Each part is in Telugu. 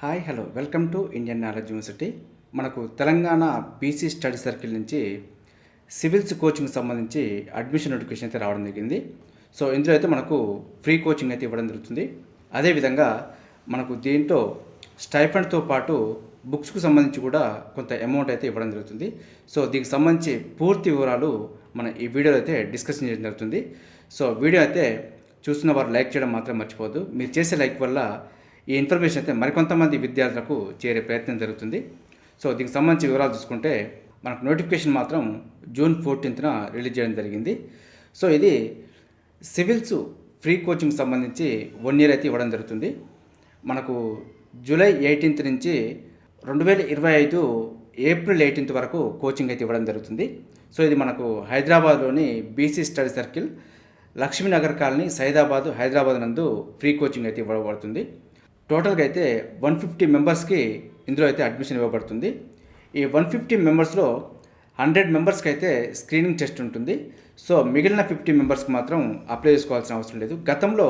Hi hello. Welcome to Indian knowledge university. మనకు తెలంగాణ బీసీ స్టడీ సర్కిల్ నుంచి సివిల్స్ కోచింగ్ సంబంధించి అడ్మిషన్ నోటిఫికేషన్ అయితే రావడం జరిగింది. సో ఇందులో అయితే మనకు ఫ్రీ కోచింగ్ అయితే ఇవ్వడం జరుగుతుంది. అదేవిధంగా మనకు దీంట్లో స్టైఫండ్తో పాటు బుక్స్కు సంబంధించి కూడా కొంత అమౌంట్ అయితే ఇవ్వడం జరుగుతుంది. సో దీనికి సంబంధించి పూర్తి వివరాలు మన ఈ వీడియోలో అయితే డిస్కషన్ చేయడం జరుగుతుంది. సో వీడియో అయితే చూస్తున్న వారు లైక్ చేయడం మాత్రం మర్చిపోవద్దు. మీరు చేసే లైక్ వల్ల ఈ ఇన్ఫర్మేషన్ అయితే మరికొంతమంది విద్యార్థులకు చేరే ప్రయత్నం జరుగుతుంది. సో దీనికి సంబంధించి వివరాలు చూసుకుంటే మనకు నోటిఫికేషన్ మాత్రం జూన్ ఫోర్టీన్త్న రిలీజ్ చేయడం జరిగింది. సో ఇది సివిల్స్ ఫ్రీ కోచింగ్ సంబంధించి వన్ ఇయర్ అయితే ఇవ్వడం జరుగుతుంది. మనకు జూలై ఎయిటీన్త్ నుంచి రెండు వేల ఇరవై ఐదు ఏప్రిల్ ఎయిటీన్త్ వరకు కోచింగ్ అయితే ఇవ్వడం జరుగుతుంది. సో ఇది మనకు హైదరాబాద్లోని BC study circle Lakshminagar colony Saidabad Hyderabad నందు ఫ్రీ కోచింగ్ అయితే ఇవ్వబడుతుంది. టోటల్గా అయితే వన్ ఫిఫ్టీ మెంబర్స్కి ఇందులో అయితే అడ్మిషన్ ఇవ్వబడుతుంది. ఈ వన్ ఫిఫ్టీ మెంబర్స్లో హండ్రెడ్ మెంబర్స్కి అయితే స్క్రీనింగ్ టెస్ట్ ఉంటుంది. సో మిగిలిన ఫిఫ్టీ మెంబర్స్కి మాత్రం అప్లై చేసుకోవాల్సిన అవసరం లేదు. గతంలో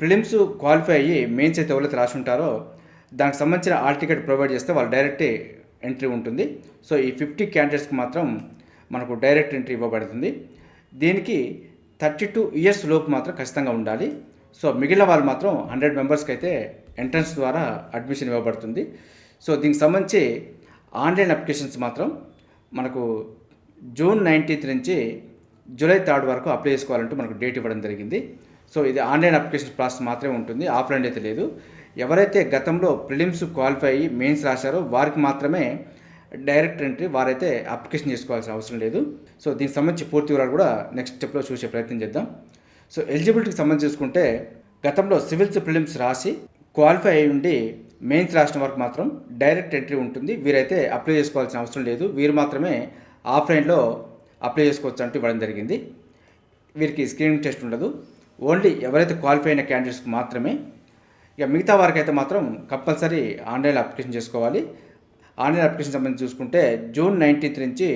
ప్రిలిమ్స్ క్వాలిఫై అయ్యి మెయిన్స్ అయితే ఎవరైతే రాసి ఉంటారో దానికి సంబంధించిన ఆల్ టికెట్ ప్రొవైడ్ చేస్తే వాళ్ళు డైరెక్ట్ ఎంట్రీ ఉంటుంది. సో ఈ ఫిఫ్టీ క్యాండిడేట్స్కి మాత్రం మనకు డైరెక్ట్ ఎంట్రీ ఇవ్వబడుతుంది. దీనికి థర్టీ టూ ఇయర్స్ లోపు మాత్రం ఖచ్చితంగా ఉండాలి. సో మిగిలిన వాళ్ళు మాత్రం హండ్రెడ్ మెంబర్స్కి అయితే ఎంట్రన్స్ ద్వారా అడ్మిషన్ ఇవ్వబడుతుంది. సో దీనికి సంబంధించి ఆన్లైన్ అప్లికేషన్స్ మాత్రం మనకు జూన్ నైన్టీన్త్ నుంచి జూలై థర్డ్ వరకు అప్లై చేసుకోవాలంటూ మనకు డేట్ ఇవ్వడం జరిగింది. సో ఇది ఆన్లైన్ అప్లికేషన్ ప్రాసెస్ మాత్రమే ఉంటుంది. ఆఫ్లైన్ అయితే లేదు. ఎవరైతే గతంలో ప్రిలిమ్స్ క్వాలిఫై అయ్యి మెయిన్స్ రాశారో వారికి మాత్రమే డైరెక్ట్ ఎంట్రీ వారైతే అప్లికేషన్ చేసుకోవాల్సిన అవసరం లేదు. సో దీనికి సంబంధించి పూర్తి వివరాలు కూడా నెక్స్ట్ స్టెప్లో చూసే ప్రయత్నం చేద్దాం. సో ఎలిజిబిలిటీకి సంబంధించి చూసుకుంటే గతంలో సివిల్స్ ప్రిలిమ్స్ రాసి క్వాలిఫై అయి ఉండి మెయిన్స్ రాసిన వరకు మాత్రం డైరెక్ట్ ఎంట్రీ ఉంటుంది. వీరైతే అప్లై చేసుకోవాల్సిన అవసరం లేదు. వీరు మాత్రమే ఆఫ్లైన్లో అప్లై చేసుకోవచ్చు అంటూ ఇవ్వడం జరిగింది. వీరికి స్క్రీనింగ్ టెస్ట్ ఉండదు. ఓన్లీ ఎవరైతే క్వాలిఫై అయిన క్యాండిడేట్స్కి మాత్రమే ఇక మిగతా వారికి అయితే మాత్రం కంపల్సరీ ఆన్లైన్ అప్లికేషన్ చేసుకోవాలి. ఆన్లైన్ అప్లికేషన్ సంబంధించి చూసుకుంటే జూన్ నైన్టీన్త్ నుంచి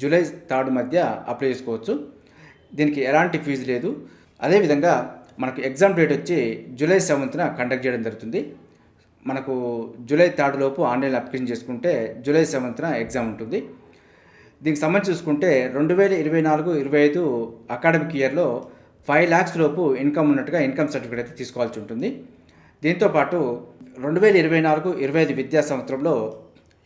జూలై థర్డ్ మధ్య అప్లై చేసుకోవచ్చు. దీనికి ఎలాంటి ఫీజు లేదు. అదేవిధంగా మనకు ఎగ్జామ్ డేట్ వచ్చి జూలై సెవెంత్న కండక్ట్ చేయడం జరుగుతుంది. మనకు జూలై థర్డ్ లోపు ఆన్లైన్ అప్లికేషన్ చేసుకుంటే జూలై సెవెంత్న ఎగ్జామ్ ఉంటుంది. దీనికి సంబంధించి చూసుకుంటే రెండు వేల ఇరవై నాలుగు ఇరవై ఐదు అకాడమిక్ ఇయర్లో ఫైవ్ ల్యాక్స్ లోపు ఇన్కమ్ ఉన్నట్టుగా ఇన్కమ్ సర్టిఫికేట్ అయితే తీసుకోవాల్సి ఉంటుంది. దీంతోపాటు రెండు వేల ఇరవై నాలుగు ఇరవై ఐదు విద్యా సంవత్సరంలో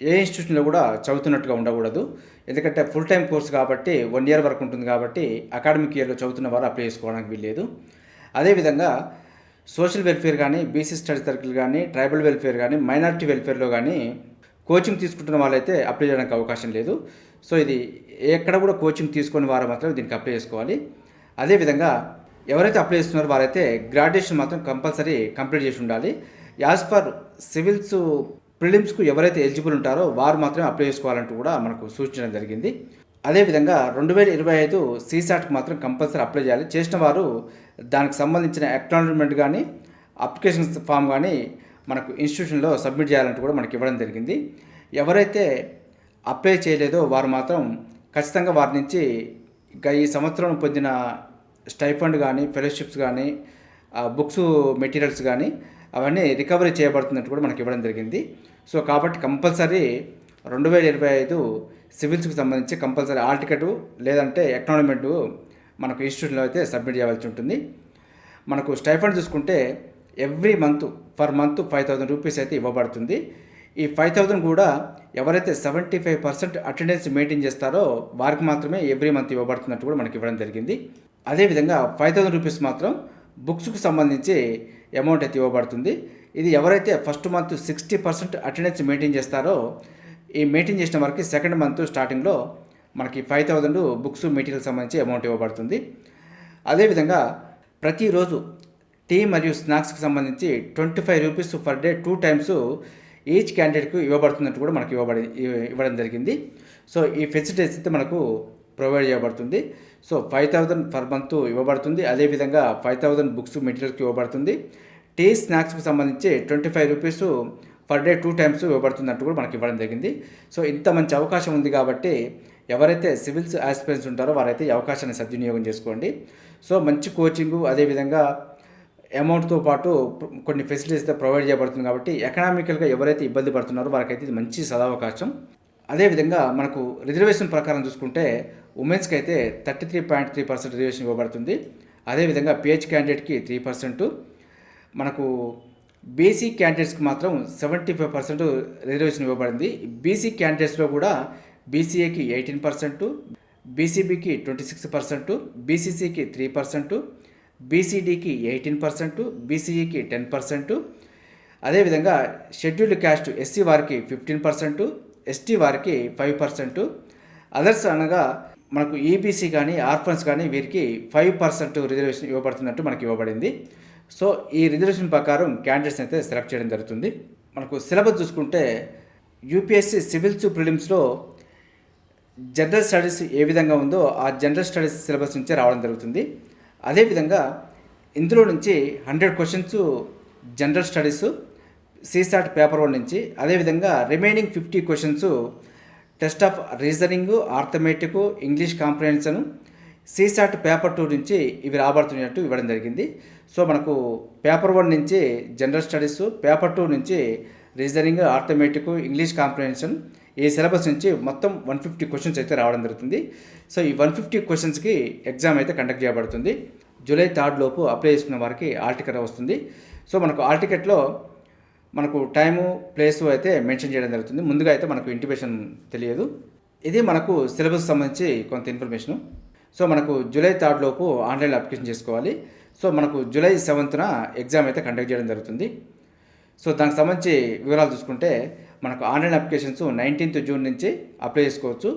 ఏ ఇన్స్టిట్యూషన్లో కూడా చదువుతున్నట్టుగా ఉండకూడదు. ఎందుకంటే ఫుల్ టైం కోర్స్ కాబట్టి వన్ ఇయర్ వరకు ఉంటుంది కాబట్టి అకాడమిక్ ఇయర్లో చదువుతున్న వారు అప్లై చేసుకోవడానికి వీల్లేదు. అదేవిధంగా సోషల్ వెల్ఫేర్ కానీ బీసీ స్టడీ సర్కిల్ కానీ ట్రైబల్ వెల్ఫేర్ కానీ మైనారిటీ వెల్ఫేర్లో కానీ కోచింగ్ తీసుకుంటున్న వాళ్ళైతే అప్లై చేయడానికి అవకాశం లేదు. సో ఇది ఎక్కడ కూడా కోచింగ్ తీసుకొని వారు మాత్రం దీనికి అప్లై చేసుకోవాలి. అదేవిధంగా ఎవరైతే అప్లై చేస్తున్నారో వారైతే గ్రాడ్యుయేషన్ మాత్రం కంపల్సరీ కంప్లీట్ చేసి ఉండాలి. యాజ్ పర్ సివిల్స్ ప్రిలిమ్స్కు ఎవరైతే ఎలిజిబుల్ ఉంటారో వారు మాత్రమే అప్లై చేసుకోవాలంటూ కూడా మనకు సూచించడం జరిగింది. అదేవిధంగా రెండు వేల ఇరవై ఐదు సీసాట్కి మాత్రం కంపల్సరీ అప్లై చేయాలి. చేసిన వారు దానికి సంబంధించిన అక్నాలజ్మెంట్ కానీ అప్లికేషన్ ఫామ్ కానీ మనకు ఇన్స్టిట్యూషన్లో సబ్మిట్ చేయాలంటూ కూడా మనకి ఇవ్వడం జరిగింది. ఎవరైతే అప్లై చేయలేదో వారు మాత్రం ఖచ్చితంగా వారి నుంచి ఇంకా ఈ సంవత్సరం పొందిన స్టైఫండ్ కానీ ఫెలోషిప్స్ కానీ బుక్స్ మెటీరియల్స్ కానీ అవన్నీ రికవరీ చేయబడుతున్నట్టు కూడా మనకి ఇవ్వడం జరిగింది. సో కాబట్టి కంపల్సరీ రెండు వేల ఇరవై ఐదు సివిల్స్కి సంబంధించి కంపల్సరీ ఆల్ టికెట్ లేదంటే ఎకనామిమెంట్ మనకు ఇన్స్టిట్యూట్లో అయితే సబ్మిట్ చేయవలసి ఉంటుంది. మనకు స్టైఫండ్ చూసుకుంటే every month per month five thousand rupees అయితే ఇవ్వబడుతుంది. ఈ ఫైవ్ థౌజండ్ కూడా ఎవరైతే seventy five percent attendance maintain చేస్తారో వారికి మాత్రమే ఎవ్రీ మంత్ ఇవ్వబడుతున్నట్టు కూడా మనకి ఇవ్వడం జరిగింది. అదేవిధంగా ఫైవ్ థౌజండ్ రూపీస్ మాత్రం బుక్స్కు సంబంధించి అమౌంట్ అయితే ఇవ్వబడుతుంది. ఇది ఎవరైతే first month sixty percent attendance maintain చేస్తారో ఈ మెయింటైన్ చేసిన వారికి సెకండ్ మంత్ స్టార్టింగ్లో మనకి ఫైవ్ థౌజండ్ బుక్స్ మెటీరియల్ సంబంధించి అమౌంట్ ఇవ్వబడుతుంది. అదేవిధంగా ప్రతిరోజు టీ మరియు స్నాక్స్కి సంబంధించి twenty five rupees per day two times each క్యాండిడేట్కు ఇవ్వబడుతున్నట్టు కూడా మనకు ఇవ్వబడి ఇవ్వడం జరిగింది. సో ఈ ఫెసిలిటీస్ అయితే మనకు ప్రొవైడ్ చేయబడుతుంది. So five thousand per month ఇవ్వబడుతుంది. అదేవిధంగా ఫైవ్ థౌజండ్ బుక్స్ మెటీరియల్స్కి ఇవ్వబడుతుంది. టీ స్నాక్స్కి సంబంధించి twenty five rupees per day two times ఇవ్వబడుతున్నట్టు కూడా మనకి ఇవ్వడం జరిగింది. సో ఇంత మంచి అవకాశం ఉంది కాబట్టి ఎవరైతే సివిల్స్ ఆస్పిరెంట్స్ ఉంటారో వారైతే ఈ అవకాశాన్ని సద్వినియోగం చేసుకోండి. సో మంచి కోచింగు అదేవిధంగా అమౌంట్తో పాటు కొన్ని ఫెసిలిటీస్ అయితే ప్రొవైడ్ చేయబడుతుంది కాబట్టి ఎకనామికల్గా ఎవరైతే ఇబ్బంది పడుతున్నారో వారికైతే ఇది మంచి సదావకాశం. అదేవిధంగా మనకు రిజర్వేషన్ ప్రకారం చూసుకుంటే ఉమెన్స్కి అయితే thirty three point three percent reservation ఇవ్వబడుతుంది. అదేవిధంగా పిహెచ్ క్యాండిడేట్కి త్రీ పర్సెంట్. మనకు బీసీ క్యాండిడేట్స్కి మాత్రం సెవెంటీ ఫైవ్ పర్సెంట్ రిజర్వేషన్ ఇవ్వబడింది. బీసీ క్యాండిడేట్స్లో కూడా బీసీఏకి ఎయిటీన్ పర్సెంట్ బీసీబీకి ట్వంటీ సిక్స్ పర్సెంట్ బీసీసీకి త్రీ పర్సెంట్ బీసీడీకి ఎయిటీన్ పర్సెంట్ బీసీఈకి టెన్ పర్సెంట్. అదేవిధంగా షెడ్యూల్డ్ క్యాస్ట్ ఎస్సీ వారికి ఫిఫ్టీన్ పర్సెంట్ ఎస్టీ వారికి ఫైవ్ పర్సెంట్ అదర్స్ అనగా మనకు ఈబీసీ కానీ ఆర్ఫన్స్ కానీ వీరికి ఫైవ్ పర్సెంట్ రిజర్వేషన్ ఇవ్వబడుతున్నట్టు మనకి ఇవ్వబడింది. సో ఈ రిజర్వేషన్ ప్రకారం క్యాండిడేట్స్ అయితే సెలెక్ట్ చేయడం జరుగుతుంది. మనకు సిలబస్ చూసుకుంటే యూపీఎస్సీ సివిల్స్ ప్రిలిమ్స్లో జనరల్ స్టడీస్ ఏ విధంగా ఉందో ఆ జనరల్ స్టడీస్ సిలబస్ నుంచే రావడం జరుగుతుంది. అదేవిధంగా ఇందులో నుంచి hundred questions general studies CSAT paper one నుంచి అదేవిధంగా remaining fifty questions test of reasoning arithmetic English comprehension CSAT paper two నుంచి ఇవి రాబడుతున్నట్టు ఇవ్వడం జరిగింది. సో మనకు పేపర్ వన్ నుంచి జనరల్ స్టడీస్ పేపర్ టూ నుంచి రీజనింగ్ ఆర్థమెటిక్ ఇంగ్లీష్ కాంప్రహెన్షన్ ఈ సిలబస్ నుంచి మొత్తం వన్ ఫిఫ్టీ క్వశ్చన్స్ అయితే రావడం జరుగుతుంది. సో ఈ వన్ ఫిఫ్టీ క్వశ్చన్స్కి ఎగ్జామ్ అయితే కండక్ట్ చేయబడుతుంది. జూలై థర్డ్ లోపు అప్లై చేసుకున్న వారికి ఆల్ టికెట్ వస్తుంది. సో మనకు ఆల్ టికెట్లో మనకు టైము ప్లేసు అయితే మెన్షన్ చేయడం జరుగుతుంది. ముందుగా అయితే మనకు ఇంటిమేషన్ తెలియదు. ఇది మనకు సిలబస్ సంబంధించి కొంత ఇన్ఫర్మేషను. సో మనకు జూలై థర్డ్ లోపు ఆన్లైన్ అప్లికేషన్ చేసుకోవాలి. సో మనకు జూలై సెవెంత్న ఎగ్జామ్ అయితే కండక్ట్ చేయడం జరుగుతుంది. సో దానికి సంబంధించి వివరాలు చూసుకుంటే మనకు ఆన్లైన్ అప్లికేషన్స్ నైన్టీన్త్ జూన్ నుంచి అప్లై చేసుకోవచ్చు.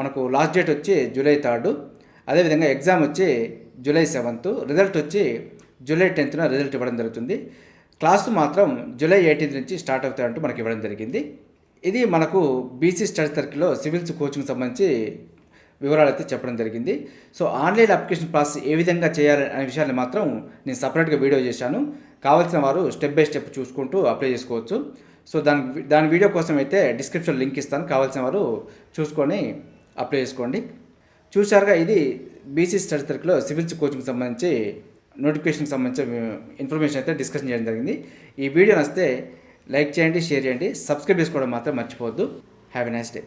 మనకు లాస్ట్ డేట్ వచ్చి జూలై థర్డ్. అదేవిధంగా ఎగ్జామ్ వచ్చి జూలై సెవెంత్. రిజల్ట్ వచ్చి జూలై టెన్త్న రిజల్ట్ ఇవ్వడం జరుగుతుంది. క్లాసు మాత్రం జూలై ఎయిటీన్త్ నుంచి స్టార్ట్ అవుతాయంటూ మనకి ఇవ్వడం జరిగింది. ఇది మనకు బీసీ స్టడీ సర్కిల్లో సివిల్స్ కోచింగ్ సంబంధించి వివరాలు అయితే చెప్పడం జరిగింది. సో ఆన్లైన్ అప్లికేషన్ ప్రాసెస్ ఏ విధంగా చేయాలి అనే విషయాన్ని మాత్రం నేను సపరేట్గా వీడియో చేశాను. కావాల్సిన వారు స్టెప్ బై స్టెప్ చూసుకుంటూ అప్లై చేసుకోవచ్చు. సో దాని దాని వీడియో కోసం అయితే డిస్క్రిప్షన్ లింక్ ఇస్తాను. కావాల్సిన వారు చూసుకొని అప్లై చేసుకోండి. చూశారుగా ఇది బీసీ స్టడీ సర్కిల్లో సివిల్స్ కోచింగ్ సంబంధించి నోటిఫికేషన్కి సంబంధించిన ఇన్ఫర్మేషన్ అయితే డిస్కషన్ చేయడం జరిగింది. ఈ వీడియో నచ్చితే లైక్ చేయండి షేర్ చేయండి సబ్స్క్రైబ్ చేసుకోవడం మాత్రం మర్చిపోవద్దు. Have a nice day